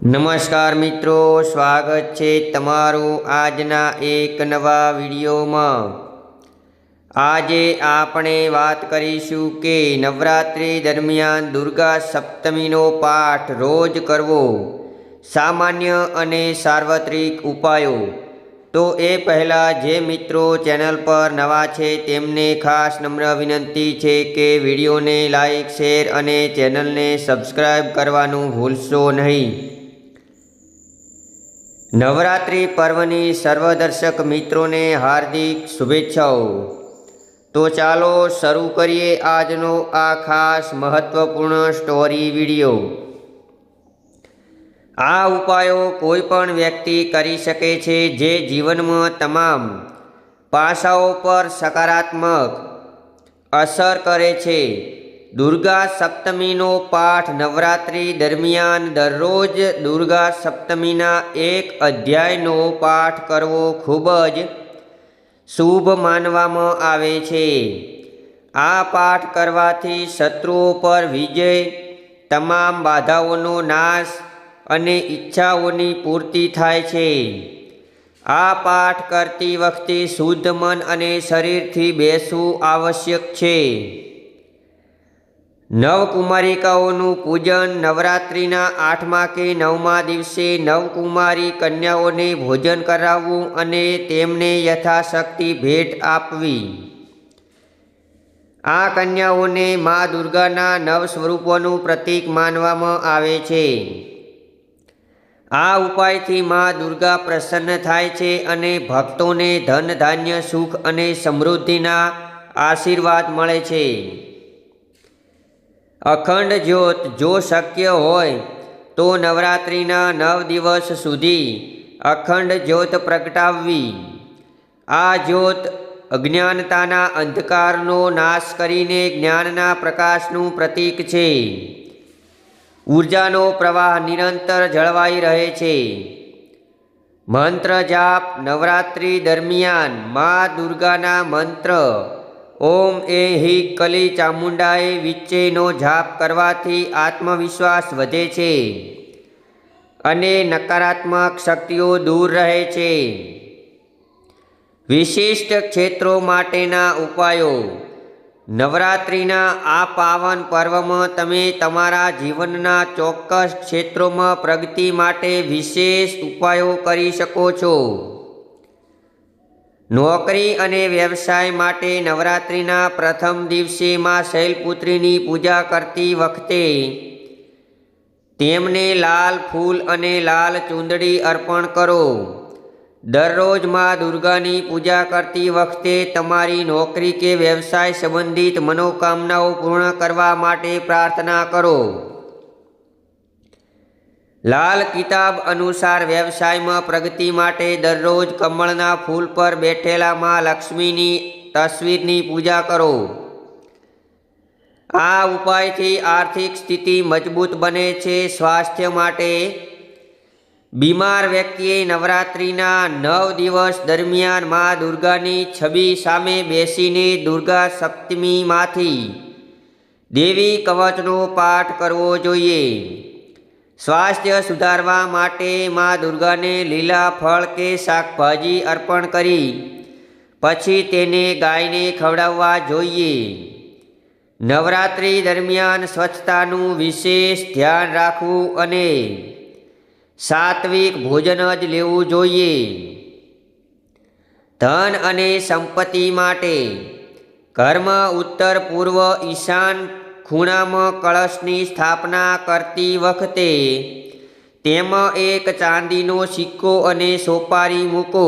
નમસ્કાર મિત્રો, સ્વાગત છે તમારું આજના એક નવા વિડીયોમાં. આજે આપણે વાત કરીશું કે નવરાત્રિ દરમિયાન દુર્ગા સપ્તમીનો પાઠ રોજ કરવો. સામાન્ય અને સાર્વત્રિક ઉપાયો. તો એ પહેલાં જે મિત્રો ચેનલ પર નવા છે તેમને ખાસ નમ્ર વિનંતી છે કે વિડીયોને લાઈક, શેર અને ચેનલને સબસ્ક્રાઈબ કરવાનું ભૂલશો નહીં. નવરાત્રિ પર્વની સર્વદર્શક મિત્રોને હાર્દિક શુભેચ્છાઓ. તો ચાલો શરૂ કરીએ આજનો આ ખાસ મહત્વપૂર્ણ સ્ટોરી વીડિયો આ ઉપાયો કોઈ પણ વ્યક્તિ કરી શકે છે જે જીવનમાં તમામ પાસાઓ પર સકારાત્મક અસર કરે છે. દુર્ગા સપ્તમીનો પાઠ નવરાત્રિ દરમિયાન દરરોજ દુર્ગા સપ્તમીના એક અધ્યાયનો પાઠ કરવો ખૂબ જ શુભ માનવામાં આવે છે. આ પાઠ કરવાથી શત્રુઓ પર વિજય, તમામ બાધાઓનો નાશ અને ઈચ્છાઓની પૂર્તિ થાય છે. આ પાઠ કરતી વખતે શુદ્ધ મન અને શરીરથી બેસવું આવશ્યક છે. નવકુમારિકાઓનું પૂજન નવરાત્રિના આઠમા કે નવમા દિવસે નવકુમારી કન્યાઓને ભોજન કરાવવું અને તેમને યથાશક્તિ ભેટ આપવી. આ કન્યાઓને મા દુર્ગાના નવ સ્વરૂપોનું પ્રતીક માનવામાં આવે છે. આ ઉપાયથી મા દુર્ગા પ્રસન્ન થાય છે અને ભક્તોને ધન ધાન્ય સુખ અને સમૃદ્ધિના આશીર્વાદ મળે છે. અખંડ જ્યોત જો શક્ય હોય, તો નવરાત્રિના નવ દિવસ સુધી અખંડ જ્યોત પ્રગટાવવી. આ જ્યોત અજ્ઞાનતાના અંધકારનો નાશ કરીને જ્ઞાનના પ્રકાશનું પ્રતીક છે. ઉર્જાનો પ્રવાહ નિરંતર જળવાઈ રહે છે. મંત્ર જાપ નવરાત્રિ દરમિયાન મા દુર્ગાના મંત્ર ઓમ એ હિ કલી ચામુંડાએ વિચ્ચેનો જાપ કરવાથી આત્મવિશ્વાસ વધે છે અને નકારાત્મક શક્તિઓ દૂર રહે છે. વિશિષ્ટ ક્ષેત્રો માટેના ઉપાયો. નવરાત્રિના આ પાવન પર્વમાં તમે તમારા જીવનના ચોક્કસ ક્ષેત્રોમાં પ્રગતિ માટે વિશેષ ઉપાયો કરી શકો છો. નોકરી અને વ્યવસાય માટે નવરાત્રિના પ્રથમ દિવસે માં શૈલપુત્રીની પૂજા કરતી વખતે તેમને લાલ ફૂલ અને લાલ ચૂંદડી અર્પણ કરો. દરરોજમાં દુર્ગાની પૂજા કરતી વખતે તમારી નોકરી કે વ્યવસાય સંબંધિત મનોકામનાઓ પૂર્ણ કરવા માટે પ્રાર્થના કરો. લાલ કિતાબ અનુસાર વ્યવસાયમાં પ્રગતિ માટે દરરોજ કમળના ફૂલ પર બેઠેલા માં લક્ષ્મીની તસવીરની પૂજા કરો. આ ઉપાયથી આર્થિક સ્થિતિ મજબૂત બને છે. સ્વાસ્થ્ય માટે બીમાર વ્યક્તિએ નવરાત્રિના નવ દિવસ દરમિયાન મા દુર્ગાની છબી સામે બેસીને દુર્ગા સપ્તમીમાંથી દેવી કવચનો પાઠ કરવો જોઈએ. સ્વાસ્થ્ય સુધારવા માટે મા દુર્ગાને લીલા ફળ કે શાકભાજી અર્પણ કરી, પછી તેને ગાયને ખવડાવવા જોઈએ. નવરાત્રિ દરમિયાન સ્વચ્છતાનું વિશેષ ધ્યાન રાખવું અને સાત્વિક ભોજન જ લેવું જોઈએ. ધન અને સંપત્તિ માટે કર્મ ઉત્તર પૂર્વ ઈશાન ખૂણામાં કળશની સ્થાપના કરતી વખતે તેમાં એક ચાંદીનો સિક્કો અને સોપારી મૂકો.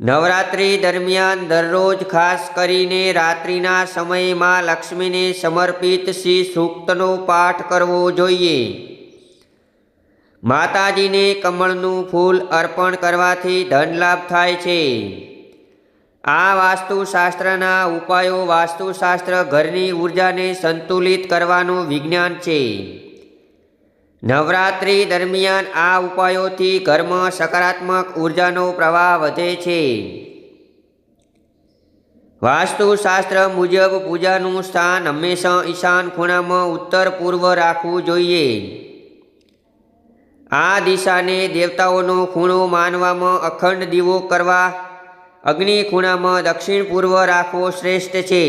નવરાત્રિ દરમિયાન દરરોજ ખાસ કરીને રાત્રિના સમયમાં લક્ષ્મીને સમર્પિત શ્રી સૂક્તનો પાઠ કરવો જોઈએ. માતાજીને કમળનું ફૂલ અર્પણ કરવાથી ધનલાભ થાય છે. આ વાસ્તુશાસ્ત્રના ઉપાયો વાસ્તુશાસ્ત્ર ઘરની ઉર્જાને સંતુલિત કરવાનું વિજ્ઞાન છે. નવરાત્રિ દરમિયાન આ ઉપાયોથી ઘરમાં સકારાત્મક ઉર્જાનો પ્રવાહ વધે છે. વાસ્તુશાસ્ત્ર મુજબ પૂજાનું સ્થાન હંમેશા ઈશાન ખૂણામાં ઉત્તર પૂર્વ રાખવું જોઈએ. આ દિશાને દેવતાઓનો ખૂણો માનવામાં અખંડ દીવો કરવા અગ્નિ ખૂણામાં દક્ષિણ પૂર્વ રાખવો શ્રેષ્ઠ છે.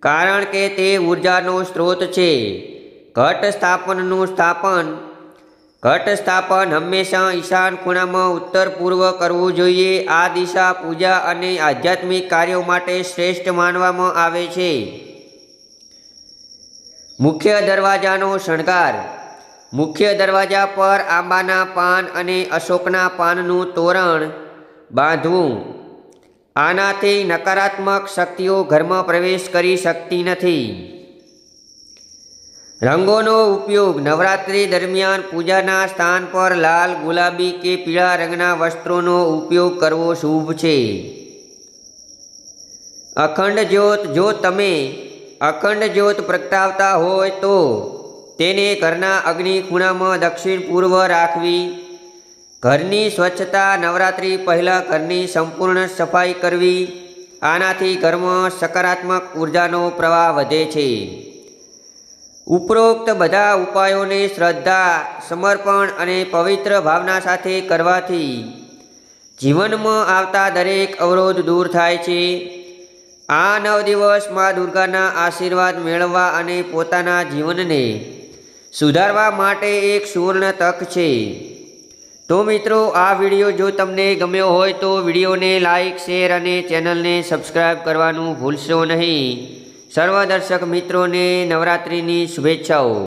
કારણ કે તે ઉર્જાનો સ્ત્રોત છે. ઘટ સ્થાપનનું સ્થાપન ઘટ સ્થાપન હંમેશા ઈશાન ખૂણામાં ઉત્તર પૂર્વ કરવું જોઈએ. આ દિશા પૂજા અને આધ્યાત્મિક કાર્યો માટે શ્રેષ્ઠ માનવામાં આવે છે. મુખ્ય દરવાજાનો શણગાર. મુખ્ય દરવાજા પર આંબાના પાન અને અશોકના પાનનું તોરણ બાંધવું. આનાથી નકારાત્મક શક્તિઓ ઘરમાં પ્રવેશ કરી શકતી નથી. રંગોનો ઉપયોગ નવરાત્રિ દરમિયાન પૂજાના સ્થાન પર લાલ, ગુલાબી કે પીળા રંગના વસ્ત્રોનો ઉપયોગ કરવો શુભ છે. અખંડ જ્યોત જો તમે અખંડ જ્યોત પ્રગટાવતા હોય તો તેને ઘરના અગ્નિ ખૂણામાં દક્ષિણ પૂર્વ રાખવી ઘરની સ્વચ્છતા નવરાત્રિ પહેલાં ઘરની સંપૂર્ણ સફાઈ કરવી, આનાથી ઘરમાં સકારાત્મક ઉર્જાનો પ્રવાહ વધે છે. ઉપરોક્ત બધા ઉપાયોને શ્રદ્ધા, સમર્પણ અને પવિત્ર ભાવના સાથે કરવાથી જીવનમાં આવતા દરેક અવરોધ દૂર થાય છે. આ નવ દિવસ મા દુર્ગાના આશીર્વાદ મેળવવા અને પોતાના જીવનને સુધારવા માટે એક સુવર્ણ તક છે. તો મિત્રો, આ વીડિયો જો તમને ગમ્યો હોય તો વિડીયોને લાઇક શેર અને ચેનલને સબસ્ક્રાઈબ કરવાનું ભૂલશો નહીં. સર્વ દર્શક મિત્રોને નવરાત્રિની શુભેચ્છાઓ.